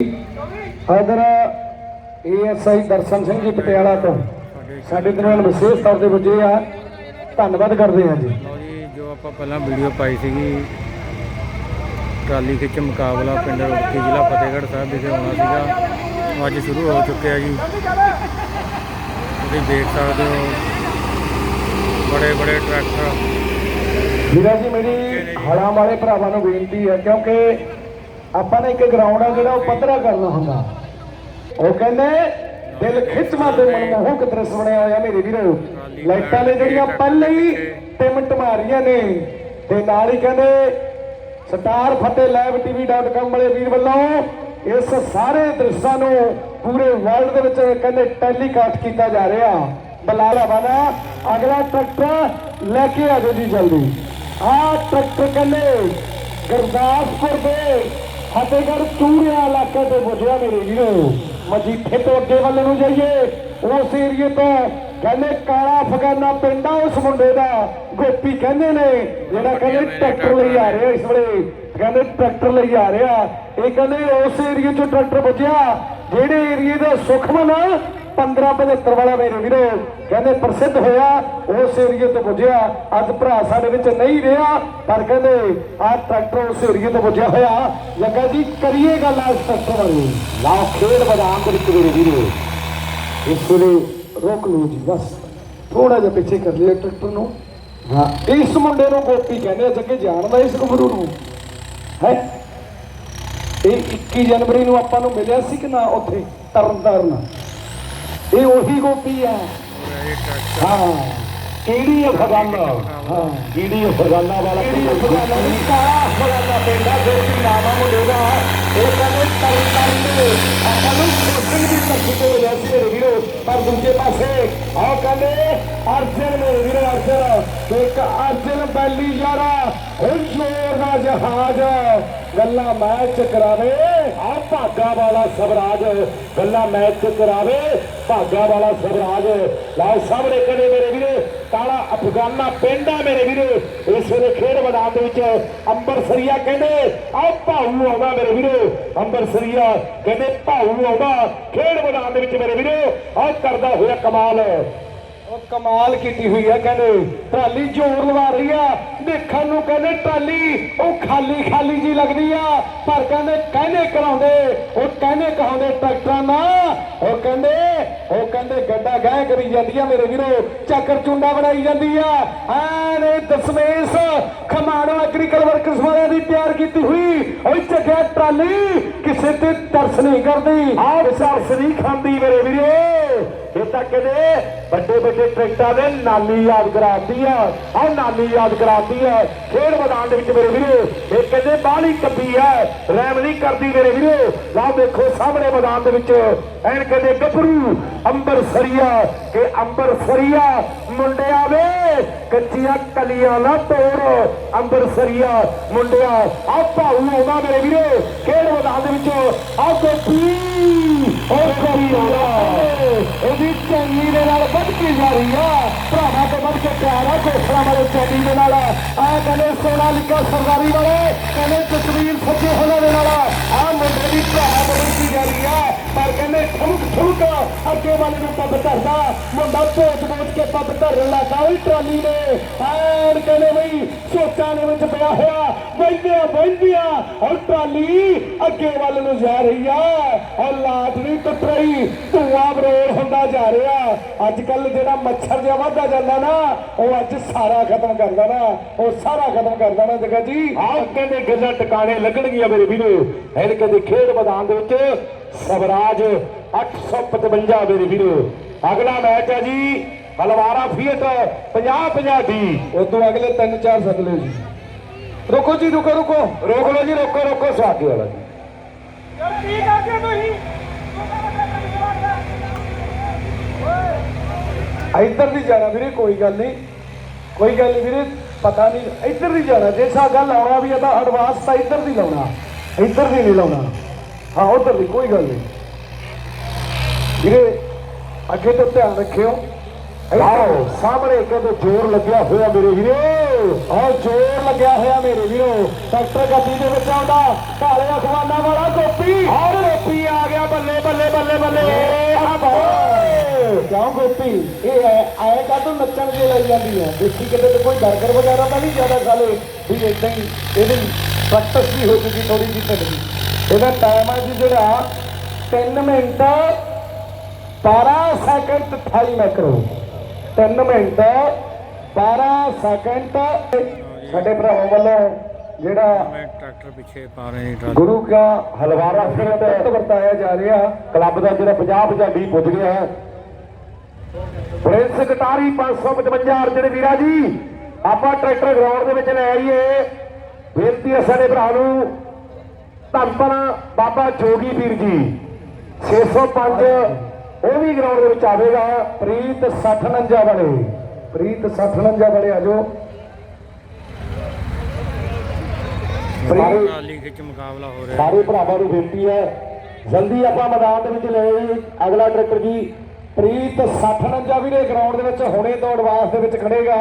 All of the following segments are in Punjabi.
ਇਧਰ ਏਐਸਆਈ ਦਰਸ਼ਨ ਸਿੰਘ ਜੀ ਪਟਿਆਲਾ ਤੋਂ ਸਾਡੇ ਦੇ ਨਾਲ ਵਿਸ਼ੇਸ਼ ਤੌਰ ਤੇ ਪੁੱਜੇ ਆ ਧੰਨਵਾਦ ਕਰਦੇ ਹਾਂ ਜੀ। ਜੀ ਜੋ ਆਪਾਂ ਪਹਿਲਾਂ ਵੀਡੀਓ ਪਾਈ ਸੀਗੀ ਟਰਾਲੀ ਖਿੱਚ ਮੁਕਾਬਲਾ ਪਿੰਡ ਰੁੜਕੀ ਜ਼ਿਲ੍ਹਾ ਫਤਿਹਗੜ੍ਹ ਸਾਹਿਬ ਵਿਖੇ ਹੋਣਾ ਸੀਗਾ। ਅੱਜ ਸ਼ੁਰੂ ਹੋ ਚੁੱਕਿਆ ਜੀ। ਤੁਸੀਂ ਦੇਖ ਸਕਦੇ ਹੋ ਬੜੇ ਬੜੇ ਟਰੈਕਟਰ ਵੀਰਾ ਜੀ ਮੇਰੀ ਹਲਾਂ ਵਾਲੇ ਭਰਾਵਾਂ ਨੂੰ ਬੇਨਤੀ ਹੈ ਕਿਉਂਕਿ ਆਪਾਂ ਨੇ ਇੱਕ ਗਰਾਊਂਡ ਆ ਜਿਹੜਾ ਉਹ ਪੱਧਰਾ ਕਰਨਾ ਹੁੰਦਾ। ਉਹ ਕਹਿੰਦੇ, ਦਿਲ ਖਿੱਚਵਾ ਤੇ ਮਨਮੋਹਕ ਦ੍ਰਿਸ਼ ਬਣਿਆ ਹੋਇਆ ਮੇਰੇ ਵੀਰੋ। ਲਾਈਟਾਂ ਨੇ ਜਿਹੜੀਆਂ ਪਹਿਲੇ ਹੀ ਟਿਮਟ ਮਾਰੀਆਂ ਨੇ। ਤੇ ਨਾਲ ਹੀ ਕਹਿੰਦੇ, ਸਟਾਰ ਫਤਿਹ ਲਾਈਵ ਟੀਵੀ.com ਵਾਲੇ ਵੀਰ ਵੱਲੋਂ ਇਸ ਸਾਰੇ ਦ੍ਰਿਸ਼ਾਂ ਨੂੰ ਪੂਰੇ ਵਰਲਡ ਦੇ ਵਿੱਚ ਕਹਿੰਦੇ ਟੈਲੀਕਾਸਟ ਕੀਤਾ ਜਾ ਰਿਹਾ। ਬਲਾਲਾ ਵਾਲਾ, ਅਗਲਾ ਟਰੈਕਟਰ ਲੈ ਕੇ ਆ ਜਾਓ ਜੀ ਜਲਦੀ। ਆਹ ਟਰੈਕਟਰ ਕਹਿੰਦੇ, ਗੁਰਦਾਸਪੁਰ ਦੇ ਫਤਿਹਗੜ੍ਹ ਚੂੜੀਆਂ ਇਲਾਕੇ ਤੋਂ ਪੁੱਜਿਆ ਮੇਰੇ ਵੀਰੋ। ਮਜੀਠੇ ਤੋਂ ਅੱਗੇ ਵੱਲ ਨੂੰ ਜਾਈਏ। ਉਸ ਏਰੀਏ ਤੋਂ ਕਹਿੰਦੇ ਕਾਲਾ ਅਫਗਾਨਾ ਪਿੰਡ ਆ ਉਸ ਮੁੰਡੇ ਦਾ ਗੋਪੀ ਕਹਿੰਦੇ ਨੇ ਜਿਹੜਾ ਕਹਿੰਦੇ ਟਰੈਕਟਰ ਲਈ ਆ ਰਿਹਾ ਇਸ ਵੇਲੇ। ਕਹਿੰਦੇ ਟਰੈਕਟਰ ਲਈ ਆ ਰਿਹਾ। ਇਹ ਕਹਿੰਦੇ ਉਸ ਏਰੀਏ ਚੋਂ ਟਰੈਕਟਰ ਪੁੱਜਿਆ ਜਿਹੜੇ ਏਰੀਏ ਦਾ ਸੁਖਮਨ 1575 ਵਾਲਾ ਮੇਰੇ ਵੀਰੋ ਕਹਿੰਦੇ ਪ੍ਰਸਿੱਧ ਹੋਇਆ ਉਸ ਏਰੀਏ ਤੋਂ ਪੁੱਜਿਆ। ਅੱਜ ਭਰਾ ਸਾਡੇ ਵਿੱਚ ਨਹੀਂ ਰਿਹਾ ਪਰ ਕਹਿੰਦੇ ਆਹ ਟਰੈਕਟਰ ਉਸ ਏਰੀਏ ਤੋਂ ਪੁੱਜਿਆ ਹੋਇਆ। ਲੱਗਾ ਜੀ ਕਰੀਏ ਗੱਲ ਇਸ ਟਰੈਕਟਰ ਵਾਲੀ। ਲਾਓ ਖੇਡ ਮੈਦਾਨ ਦੇ ਵਿੱਚ ਮੇਰੇ ਵੀਰੋ। ਇਸ ਵੇਲੇ ਰੋਕ ਲਓ ਜੀ ਬਸ। ਥੋੜਾ ਜਿਹਾ ਪਿੱਛੇ ਕਰ ਲਿਆ ਟਰੈਕਟਰ ਨੂੰ। ਹਾਂ। ਇਸ ਮੁੰਡੇ ਨੂੰ ਗੋਪੀ ਕਹਿੰਦੇ ਆ ਜੱਗੇ ਜਾਣਦਾ ਇਸ ਗੱਭਰੂ ਨੂੰ। ਹੈ? ਇਹ 21 ਜਨਵਰੀ ਨੂੰ ਆਪਾਂ ਨੂੰ ਮਿਲਿਆ ਸੀ ਕਿ ਨਾ ਉੱਥੇ? ਤਰਨਤਾਰਨ ਇਹ ਉਹੀ ਗੋਪੀ ਟਰੈਕਟਰ ਹਾਂ ਕਿਹੜੀ ਅਫਗਾਨਾ ਹਾਂ ਕਿਹੜੀ ਅਫਗਾਨਾ ਵਾਲਾ ਕਿਹੜੀ ਅਫਗਾਨਾ ਨਹੀਂ ਕਾਲਾ ਅਫਗਾਨਾ ਪਿੰਡਾ ਗੋਪੀ ਨਾਮਾ ਮੁੰਡੇ ਦਾ ਇਹ ਕਹਿੰਦੇ ਤਰਨਤਾਰਨ ਦੇ ਆਪਾਂ ਨੂੰ ਕੋਸ਼ਿਸ਼ ਵੀ ਕਰ ਦੂਜੇ ਪਾਸੇ ਆਹ ਕਹਿੰਦੇ ਅਰਜਨ ਮੇਰੇ ਵੀਰੋ ਅਰਜਨ, ਇੱਕ ਅਰਜਨ ਬੈਲੀ ਯਾਰਾ, ਹੁਣ ਜ਼ੋਰ ਦਾ ਜਹਾਜ਼, ਗੱਲਾਂ ਮੈਚ ਕਰਾਵੇ ਆ ਭਾਗਾ ਵਾਲਾ ਸਵਰਾਜ, ਗੱਲਾਂ ਮੈਚ ਕਰਾਵੇ ਭਾਗਾ ਵਾਲਾ ਸਵਰਾਜ। ਲਾਓ ਸਾਹਮਣੇ ਕਹਿੰਦੇ ਮੇਰੇ ਵੀਰੇ ਕਾਲਾ ਅਫਗਾਨਾ ਪਿੰਡ ਆ ਮੇਰੇ ਵੀਰੋ। ਇਸ ਵੇਲੇ ਖੇਡ ਮੈਦਾਨ ਦੇ ਵਿੱਚ ਅੰਬਰਸਰੀਆ ਕਹਿੰਦੇ ਆ ਭਾਊ ਆਉਂਦਾ ਮੇਰੇ ਵੀਰੋ। ਅੰਬਰਸਰੀਆ ਕਹਿੰਦੇ, ਭਾਊ ਆਉਂਦਾ। ਖੇਡ ਮੈਦਾਨ ਦੇ ਵਿੱਚ ਮੇਰੇ ਵੀਰੋ ਆ ਕਰਦਾ ਹੋਇਆ ਕਮਾਲ। ਉਹ ਕਮਾਲ ਕੀਤੀ ਹੋਈ ਹੈ ਕਹਿੰਦੇ ਟਰਾਲੀ ਜ਼ੋਰ ਲਵਾ ਰਹੀ ਆ। ਦੇਖਣ ਨੂੰ ਕਹਿੰਦੇ ਟਰਾਲੀ, ਉਹ ਖਾਲੀ ਖਾਲੀ ਜੀ ਲੱਗਦੀ ਆ। ਪਰ ਕਹਿੰਦੇ ਕਹਿੰਦੇ ਕਰਾਉਂਦੇ, ਉਹ ਕਹਿੰਦੇ ਕਹਾਉਂਦੇ ਟਰੈਕਟਰਾਂ ਨਾ ਉਹ ਕਹਿੰਦੇ ਉਹ ਕਹਿੰਦੇ ਗੱਡਾ ਗਾਹ ਕਰੀ ਜਾਂਦੀ ਆ ਮੇਰੇ ਵੀਰੋ, ਚੱਕਰ ਚੁੰਡਾ ਬਣਾਈ ਜਾਂਦੀ ਆ। ਐਨ ਇਹ ਦਸਮੇਸ਼ ਖਮਾਣੋ ਐਗਰੀਕਲ ਵਰਕਰਸ ਵਾਲਿਆਂ ਦੀ ਤਿਆਰ ਕੀਤੀ ਹੋਈ। ਉਹ ਚੱਕਿਆ ਟਰਾਲੀ, ਕਿਸੇ ਤੇ ਤਰਸ ਨਹੀਂ ਕਰਦੀ। ਆਹ ਤਰਸ ਨਹੀਂ ਖਾਂਦੀ ਮੇਰੇ ਵੀਰੋ। ਇਹ ਤਾਂ ਕਹਿੰਦੇ ਵੱਡੇ ਵੱਡੇ ਟਰੈਕਟਰਾਂ ਦੇ ਨਾਲੀ ਯਾਦ ਕਰਾਉਂਦੀ ਆ। ਆਹ ਨਾਲੀ ਯਾਦ ਕਰਾਉਂਦੀ ਆ। ਖੇਡ ਮੈਦਾਨ ਦੇ ਵਿੱਚ ਮੇਰੇ ਵੀਰੋ, ਇਹ ਕਹਿੰਦੇ ਬਾਹਲੀ ਕੱਬੀ ਆ। ਰਹਿਮ ਨਹੀਂ ਕਰਦੀ ਮੇਰੇ ਵੀਰੋ। ਲਓ ਦੇਖੋ ਸਾਹਮਣੇ ਮੈਦਾਨ ਦੇ ਵਿੱਚ। ਐਨ ਕਹਿੰਦੇ ਗੱਭਰੂ ਅੰਬਰਸਰੀਆ ਕਿ ਅੰਬਰਸਰੀਆ ਮੁੰਡਿਆ ਵੇ ਕੱਚੀਆਂ ਕਲੀਆਂ ਨਾ ਤੋੜ। ਅੰਬਰਸਰੀਆ ਮੁੰਡਿਆ। ਆ ਭਾਊ ਆਉਂਦਾ ਮੇਰੇ ਵੀਰੋ। ਖੇਡ ਮੈਦਾਨ ਦੇ ਵਿੱਚ ਆ ਗੋਪੀ ਉਹ ਗੋਪੀ ਇਹਦੀ ਚੰਗੀ ਦੇ ਨਾਲ ਵੱਧ ਕੇ ਜਾ ਰਹੀ ਆ। ਭਰਾਵਾਂ ਤੋਂ ਵੱਧ ਕੇ ਪਿਆਰ ਆ ਕੋਸਰਾ ਵਾਲੇ ਚੰਗੀ ਦੇ ਨਾਲ। ਆ ਕਹਿੰਦੇ ਸੋਨਾ ਲਿਖਿਆ ਸਰਦਾਰੀ ਵਾਲੇ, ਕਹਿੰਦੇ ਤਸਵੀਰ ਸੱਚੇ ਹੋਣਾ ਦੇ ਨਾਲ। ਆ ਮੁੰਡੇ ਦੀ ਭਰਾ ਬਦਲਦੀ ਜਾ ਰਹੀ ਆ, ਪਰ ਕਹਿੰਦੇ ਠੁਮਕ ਠੁਮਕ ਅੱਗੇ ਵਾਲੇ ਨੂੰ ਪੱਬ ਧਰਦਾ। ਮੁੰਡਾ ਪੋਚ ਪੋਚ ਕੇ ਪੱਬ ਧਰਨ ਲੱਗਾ ਉਹ ਟਰਾਲੀ ਨੇ ਐਨ ਕਹਿੰਦੇ ਬਈ, ਸੋਚਾਂ ਦੇ ਵਿੱਚ ਪਿਆ ਹੋਇਆ। ਵੈਂਦਿਆ ਵੈਂਦਿਆ ਉਹ ਟਰਾਲੀ ਅੱਗੇ ਵੱਲ ਨੂੰ ਜਾ ਰਹੀ ਆ। ਉਹ ਲਾਟ ਨਹੀਂ ਟੁੱਟ ਰਹੀ। ਧੂਆ ਬਰੋਲ ਹੁੰਦਾ ਜਾ ਰਿਹਾ ਅੱਜ ਕੱਲ ਜਿਹੜਾ ਮੱਛਰ ਜਿਹਾ ਵੱਧਦਾ ਜਾਂਦਾ ਨਾ ਉਹ ਅੱਜ ਸਾਰਾ ਖਤਮ ਕਰਦਾ ਨਾ। ਉਹ ਸਾਰਾ ਖਤਮ ਕਰਦਾ ਨਾ ਜਗਾ ਜੀ। ਆਹ ਕਹਿੰਦੇ ਗੱਲਾਂ ਟਿਕਾਣੇ ਲੱਗਣਗੀਆਂ ਮੇਰੇ ਵੀਰੋ। ਐਨ ਕਹਿੰਦੇ ਖੇਡ ਮੈਦਾਨ ਦੇ ਵਿੱਚ ਸਵਰਾਜ 855 ਮੇਰੇ ਵੀਰੋ। ਅਗਲਾ ਮੈਚ ਹੈ ਜੀ ਬਲਵਾਰਾ ਫੀਟ 50 50 ਦੀ। ਉਦੋਂ ਅਗਲੇ 3 4 ਸੱਦ ਲਿਓ ਜੀ। ਰੁਕੋ ਜੀ ਰੁਕੋ ਰੁਕੋ। ਰੋਕ ਲਓ ਜੀ ਰੋਕੋ ਰੋਕੋ ਸਵਾਗੇ ਵਾਲਾ ਜੀ ਕੀ ਕਰਦੇ ਤੁਸੀਂ ਇੱਧਰ ਨਹੀਂ ਜਾਣਾ ਵੀਰੇ ਕੋਈ ਗੱਲ ਨਹੀਂ। ਕੋਈ ਗੱਲ ਨਹੀਂ ਵੀਰੇ ਪਤਾ ਨਹੀਂ ਇੱਧਰ ਨਹੀਂ ਜਾਣਾ। ਜੇ ਸਾ ਗੱਲ ਆਉਣਾ ਵੀ ਹੈ ਤਾਂ ਐਡਵਾਂਸ ਤਾਂ ਇੱਧਰ ਦੀ ਲਾਉਣਾ। ਇੱਧਰ ਦੀ ਨਹੀਂ ਲਾਉਣਾ। ਹਾਂ ਉੱਧਰ ਦੀ ਕੋਈ ਗੱਲ ਨਹੀਂ। ਵੀਰੇ ਅੱਗੇ ਤੋਂ ਧਿਆਨ ਰੱਖਿਓ। ਆਓ ਸਾਹਮਣੇ ਕਹਿੰਦੇ ਜ਼ੋਰ ਲੱਗਿਆ ਹੋਇਆ ਮੇਰੇ ਵੀਰੇ। ਔਰ ਜੋਰ ਲੱਗਿਆ ਹੋਇਆ ਮੇਰੇ ਵੀਰੋ। ਟਰੈਕਟਰ ਗੱਡੀ ਦੇ ਵਿੱਚ ਆਉਂਦਾ। ਕਾਲੇ ਅਖਵਾਨਾ ਵਾਲਾ ਗੋਪੀ। ਔਰ ਗੋਪੀ ਆ ਗਿਆ। ਬੱਲੇ ਬੱਲੇ ਬੱਲੇ ਬੱਲੇ। ਕਿਉਂ ਗੋਪੀ? ਇਹ ਐ ਕਾਹਤੋਂ ਨੱਚਣ ਦੀ ਲਈ ਜਾਂਦੀ ਹੈ ਦੇਖੀ ਕਿਤੇ ਤੇ ਕੋਈ ਡਰਗਰ ਵਗੈਰਾ ਤਾਂ ਨਹੀਂ ਜ਼ਿਆਦਾ ਸਾਲੇ ਵੀ ਇਦਾਂ ਹੀ ਇਹਦੀ ਪ੍ਰੈਕਟਿਸ ਵੀ ਹੋ ਚੁੱਕੀ ਥੋੜੀ ਜਿਹੀ ਤੱਕ ਇਹਦਾ ਟਾਈਮ ਹੈ ਜੀ ਜਿਹੜਾ 3 ਮਿੰਟ 12 ਸੈਕਿੰਡ 28 ਮੈਕਰੋ 3 ਮਿੰਟ 12 ਸੈਕਿੰਡ ਸਾਡੇ ਭਰਾਵਾਂ ਵੱਲੋਂ ਜਿਹੜਾ ਟਰੈਕਟਰ ਪਿੱਛੇ ਪਾ ਰਹੇ ਗੁਰੂ ਕਾ ਹਲਵਾਰਾ ਤਖਤ ਵਰਤਾਇਆ ਜਾ ਰਿਹਾ। ਕਲੱਬ ਦਾ ਜਿਹੜਾ 50 ਪੰਜਾਬੀ ਪੁੱਜ ਗਿਆ ਹੈ ਪ੍ਰਿੰਸ ਕਟਾਰੀ 555 ਅਰਜਨ ਵੀਰਾ ਜੀ ਆਪਾਂ ਟਰੈਕਟਰ ਗਰਾਊਂਡ ਦੇ ਵਿੱਚ ਲੈ ਆਈਏ। ਬੇਨਤੀ ਹੈ ਸਾਡੇ ਭਰਾ ਨੂੰ। ਧੰਨ ਬਾਬਾ ਜੋਗੀ ਵੀਰ ਜੀ 605 ਉਹ ਵੀ ਗਰਾਊਂਡ ਦੇ ਵਿੱਚ ਆਵੇਗਾ। ਪ੍ਰੀਤ 6049 ਵਾਲੇ। ਪ੍ਰੀਤ 6049 ਵਾਲੇ ਆਜੋ ਪ੍ਰੀਤ ਟਰਾਲੀ ਖਿੱਚ ਮੁਕਾਬਲਾ ਹੋ ਰਿਹਾ ਸਾਰੇ ਭਰਾਵਾਂ ਨੂੰ ਬੇਨਤੀ ਹੈ। ਜਲਦੀ ਆਪਾਂ ਮੈਦਾਨ ਦੇ ਵਿੱਚ ਲੈ ਅਗਲਾ ਟਰੈਕਟਰ ਜੀ ਪ੍ਰੀਤ 6049 ਵੀਰੇ ਗਰਾਊਂਡ ਦੇ ਵਿੱਚ ਹੁਣੇ ਦੌੜ ਵਾਸਤੇ ਵਿੱਚ ਖੜੇਗਾ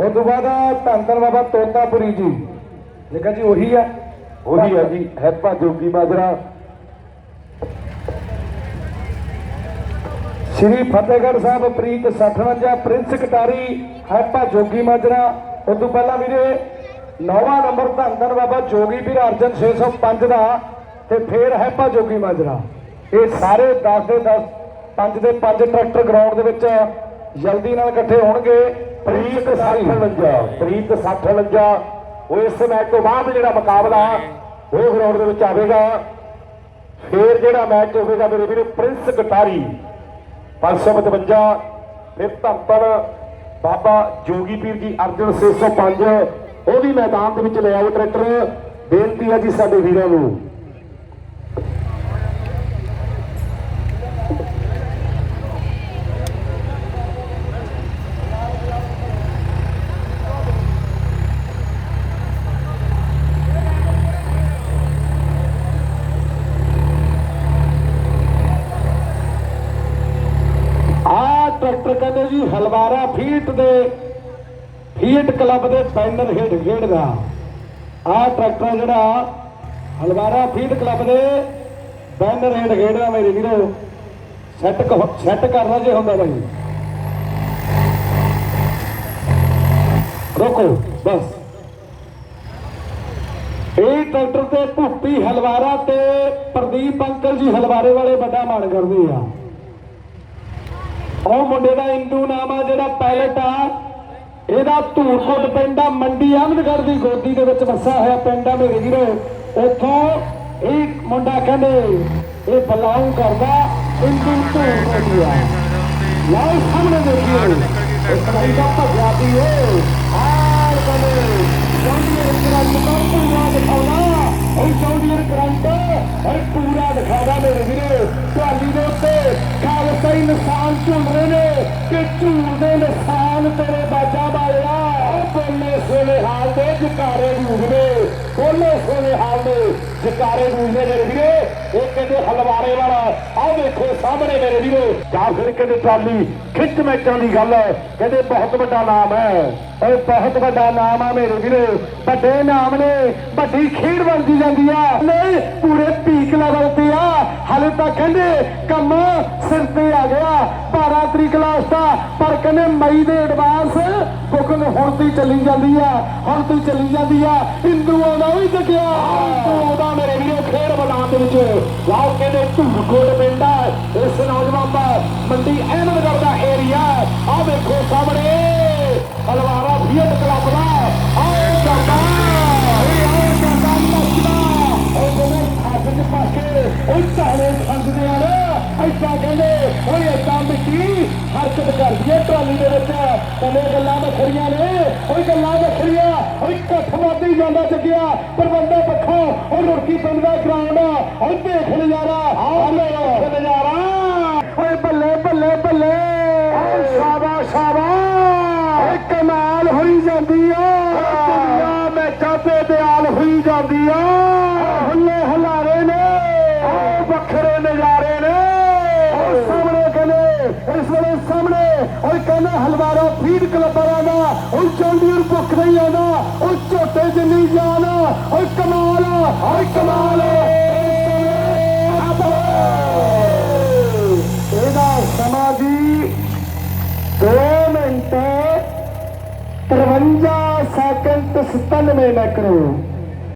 ਉਸ ਤੋਂ ਬਾਅਦ ਧੰਨ ਬਾਬਾ ਤੋਤਾਪੁਰੀ ਜੀ। ਜੇਕਰ ਜੀ ਉਹੀ ਹੈ ਉਹੀ ਹੈ ਜੀ। ਹੈਪਾ ਜੋਗੀ ਮਾਜਰਾ ਸ਼੍ਰੀ ਫਤਿਹਗੜ੍ਹ ਸਾਹਿਬ ਪ੍ਰੀਤ 59 ਪ੍ਰਿੰਸ ਕਟਾਰੀ, ਹੈਪਾ ਜੋਗੀ ਮਾਜਰਾ। ਉਸ ਤੋਂ ਪਹਿਲਾਂ ਵੀਰੇ, ਨੌਵਾਂ ਨੰਬਰ ਧੰਨ ਧੰਨ ਬਾਬਾ ਜੋਗੀ ਵੀਰ ਅਰਜਨ 605 ਦਾ ਤੇ ਫੇਰ ਹੈਪਾ ਜੋਗੀ ਮਾਜਰਾ। ਇਹ ਸਾਰੇ 10 ਦੇ 10 5 ਦੇ 5 ਟਰੈਕਟਰ ਗਰਾਊਂਡ ਦੇ ਵਿੱਚ ਜਲਦੀ ਨਾਲ ਇਕੱਠੇ ਹੋਣਗੇ। ਪ੍ਰੀਤ 59 ਪ੍ਰੀਤ 59 ਉਹ ਇਸ ਮੈਚ ਤੋਂ ਬਾਅਦ ਜਿਹੜਾ ਮੁਕਾਬਲਾ ਉਹ ਗਰਾਊਂਡ ਦੇ ਵਿੱਚ ਆਵੇਗਾ। ਫੇਰ ਜਿਹੜਾ ਮੈਚ ਹੋਵੇਗਾ ਮੇਰੇ ਵੀਰੇ, ਪ੍ਰਿੰਸ ਕਟਾਰੀ। 555 ਫਿਰ ਧੰਪਰ ਬਾਬਾ ਜੋਗੀ ਪੀਰ ਜੀ ਅਰਜਨ 605 ਉਹ ਵੀ ਮੈਦਾਨ ਦੇ ਵਿੱਚ ਲੈ ਆਓ ਟਰੈਕਟਰ। ਬੇਨਤੀ ਹੈ ਜੀ ਸਾਡੇ ਵੀਰਾਂ ਨੂੰ ਆ ਟਰੈਕਟਰ ਕਹਿੰਦੇ ਜੀ, ਹਲਵਾਰਾ ਫੀਟ ਦੇ, ਫੀਟ ਕਲੱਬ ਦੇ ਬੈਨਰ ਹੇਠ ਖੇਡਦਾ। ਆਹ ਟਰੈਕਟਰ ਜਿਹੜਾ, ਹਲਵਾਰਾ ਫੀਟ ਕਲੱਬ ਦੇ ਬੈਨਰ ਹੇਠ ਖੇਡਦਾ ਮੇਰੇ ਵੀਰੋ। ਸੈੱਟ ਸੈੱਟ ਕਰਨਾ ਜੇ ਹੁੰਦਾ ਬਾਈ ਰੋਕੋ, ਬਸ। ਇਹ ਟਰੈਕਟਰ ਤੇ ਭੁੱਪੀ ਹਲਵਾਰਾ ਤੇ ਪ੍ਰਦੀਪ ਅੰਕਲ ਜੀ ਹਲਵਾਰੇ ਵਾਲੇ ਵੱਡਾ ਮਾਣ ਕਰਦੇ ਆ। ਉਹ ਮੁੰਡੇ ਦਾ ਇੰਦੂ ਨਾਮ ਆ ਜਿਹੜਾ ਪਾਇਲਟ ਆ। ਇਹਦਾ ਧੂਰਕੋਟ ਪਿੰਡ ਆ, ਮੰਡੀ ਅਹਿਮਦਗੜ੍ਹ ਦੀ ਗੋਦੀ ਦੇ ਵਿੱਚ ਵਸਿਆ ਹੋਇਆ ਪਿੰਡ ਆ ਮੇਰੇ ਵੀਰੋ। ਉੱਥੋਂ ਇਹ ਮੁੰਡਾ ਕਹਿੰਦੇ, ਇਹ ਬਲਾਉ ਕਰਦਾ ਇੰਦੂ ਧੂਰਕੋਟ ਆ। ਲਾਓ ਸਾਹਮਣੇ ਦੇਖੀਏ। ਇੱਕ ਮੁੰਡਾ ਭੱਜਿਆ ਵੀ ਏ। ਆਰ ਕਹਿੰਦੇ ਜੌਂਡੀਅਰ ਕਰੰਟ ਤੋਂ ਪੂਰਾ ਦਿਖਾਉਣਾ। ਉਹ ਜੌਂਡੀਅਰ ਕਰੰਟ ਹਰ ਪੂਰਾ ਦਿਖਾਉਂਦਾ ਮੇਰੇ ਵੀਰੇ। ਤੁਹਾਡੀ ਦੇ ਉੱਤੇ ਖਾਲਸਾਈ ਨਿਸ਼ਾਨ ਝੁੱਲ ਨੇ? ਕਿ ਝੂਲ ਦੇ ਨਿਸ਼ਾਨ ਤੇਰੇ ਬਾਜਾ ਵਾਲਿਆ ਉਹ ਬੋਲੇ ਸੋਲੇ ਹਾਲ ਦੇ ਜੁਕਾਰੇ ਗੂੰਜਦੇ ਬੋਲੇ ਸੋਲੇ ਹਾਲ ਦੇ ਜਕਾਰੇ ਗੂੰਜਦੇ ਮੇਰੇ ਵੀਰੇ ਇਹ ਕਹਿੰਦੇ ਹਲਵਾਰੇ ਵਾਲਾ, ਆਹ ਦੇਖੋ ਸਾਹਮਣੇ ਮੇਰੇ ਵੀਰੋ। ਜਾਂ ਫਿਰ ਕਹਿੰਦੇ, ਟਰਾਲੀ, ਖਿੱਚ ਮੈਚਾਂ ਦੀ ਗੱਲ ਹੈ। ਕਹਿੰਦੇ, ਬਹੁਤ ਵੱਡਾ ਨਾਮ ਹੈ। ਇਹ ਬਹੁਤ ਵੱਡਾ ਨਾਮ ਆ ਮੇਰੇ ਵੀਰੇ। ਵੱਡੇ ਨਾਮ ਨੇ, ਵੱਡੀ ਖੇਡ ਬਣਦੀ ਜਾਂਦੀ ਆ। ਨਹੀਂ, ਪੂਰੇ ਪੀਕ ਲੈਵਲ ਤੇ ਆ। ਹਾਲੇ ਤਾਂ ਕਹਿੰਦੇ, ਕੰਮ ਸਿਰ ਤੇ ਆ ਗਿਆ। 12 ਤਰੀਕ ਲਾਸਟ ਆ। ਪਰ ਕਹਿੰਦੇ, ਮਈ ਦੇ ਐਡਵਾਂਸ ਬੁਕਿੰਗ ਹੁਣ ਤੋਂ ਹੀ ਚੱਲੀ ਜਾਂਦੀ ਆ। ਹੁਣ ਤੋਂ ਹੀ ਚੱਲੀ ਜਾਂਦੀ ਆ। ਹਿੰਦੂਆਂ ਦਾ ਵੀ ਜਗਿਆ ਹਿੰਦੂਆਂ ਮੇਰੇ ਵੀਰੋ ਖੇਡ ਮੈਦਾਨ ਦੇ ਵਿੱਚ। ਲਾਓ ਕਹਿੰਦੇ ਝੂਠਕੋਟ ਪਿੰਡ ਆ। ਇਸ ਨੌਜਵਾਨ ਦਾ ਮੰਡੀ ਅਹਿਮਦਗੜ੍ਹ ਦਾ ਏਰੀਆ ਆ ਵੇਖੋ ਸਾਹਮਣੇ, ਹਲਵਾਰਾ ਫੀਟ ਕਲੱਬ ਦਾ। ਆਏ ਜਾਂਦਾ, ਇਹ ਆਏ ਜਾਂਦਾ ਨੱਚਦਾ ਉਹ ਜਿਹੜੇ ਹੱਥ ਚ ਪਾ ਕੇ ਉਹ ਚਾਲੇ ਖੰਗਦੇ ਆ ਐਸਾ ਕਹਿੰਦੇ ਓਏ ਏਦਾਂ ਮਿੱਟੀ ਹਰਕਤ ਕਰਦੀ ਹੈ ਟਰਾਲੀ ਦੇ ਵਿੱਚ। ਕਹਿੰਦੇ ਗੱਲਾਂ ਵੱਖਰੀਆਂ ਨੇ ਓਏ ਗੱਲਾਂ ਵੱਖਰੀਆਂ। ਓਏ ਕੱਠ ਵੱਧਦੀ ਜਾਂਦਾ ਚੱਕਿਆ ਪ੍ਰਬੰਧਕ ਪੱਖੋਂ ਉਹ ਰੁੜਕੀ ਪਿੰਡ ਦਾ ਗਰਾਊਂਡ ਓਏ ਦੇਖ ਨਜ਼ਾਰਾ ਆ ਲੈ ਨਜ਼ਾਰਾ। ਓਏ ਬੱਲੇ ਬੱਲੇ ਬੱਲੇ। ਓਏ ਸ਼ਾਬਾ ਸ਼ਾਬਾ ਓਏ ਕਮਾਲ ਹੋਈ ਜਾਂਦੀ ਆ। ਦੁਨੀਆ ਮੈਚਾਂ ਤੇ ਦਿਆਲ ਹੋਈ ਜਾਂਦੀ ਆ। ਓ ਕਹਿੰਦਾ ਹਲਵਾਰਾ ਫੀਡ ਕਲੱਬ ਵਾਲਾ ਦਾ ਓਏ ਚੌਂਡੀਰ ਭੁੱਖ ਨਹੀਂ ਆਉਂਦਾ ਉਹ ਝੋਟੇ ਜਿੰਨੀ ਜਾਨ ਓਏ ਕਮਾਲ ਓਏ ਕਮਾਲ ਇਹਦਾ ਸਮਾਂ ਜੀ 2 ਮਿੰਟ 53 ਸੈਕਿੰਡ ਤੇ 97 ਮੈਕਰੋ